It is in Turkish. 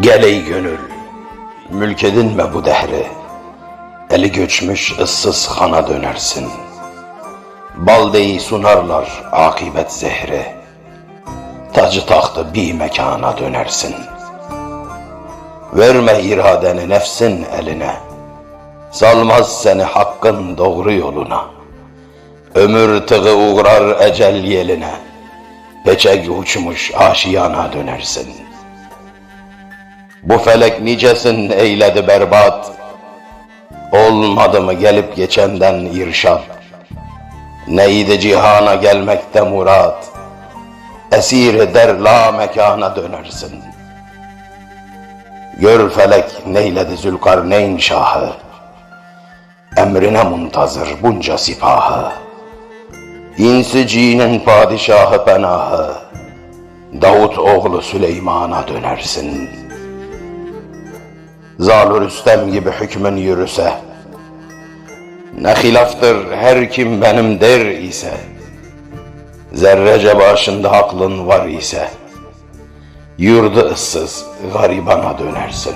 Gel ey gönül, mülk edinme bu dehri. Eli göçmüş ıssız hana dönersin. Bal deyi sunarlar akibet zehri. Tacı tahtı bir mekana dönersin. Verme iradeni nefsin eline. Salmaz seni hakkın doğru yoluna. Ömür tığı uğrar ecel yeline. Peçek uçmuş aşiyana dönersin. Bu felek nicesin eyledi berbat. Olmadı mı gelip geçenden irşad? Neydi cihana gelmekte murat? Esir derla mekana dönersin. Gör felek neyledi Zülkarneyn şahı. Emrine muntazır bunca sipahı. İnsi cinin padişahı penahı. Davut oğlu Süleyman'a dönersin. Zalur Rüstem gibi hükmün yürüse, ne hilaftır her kim benim der ise, zerrece başında aklın var ise, yurdu ıssız garibana dönersin.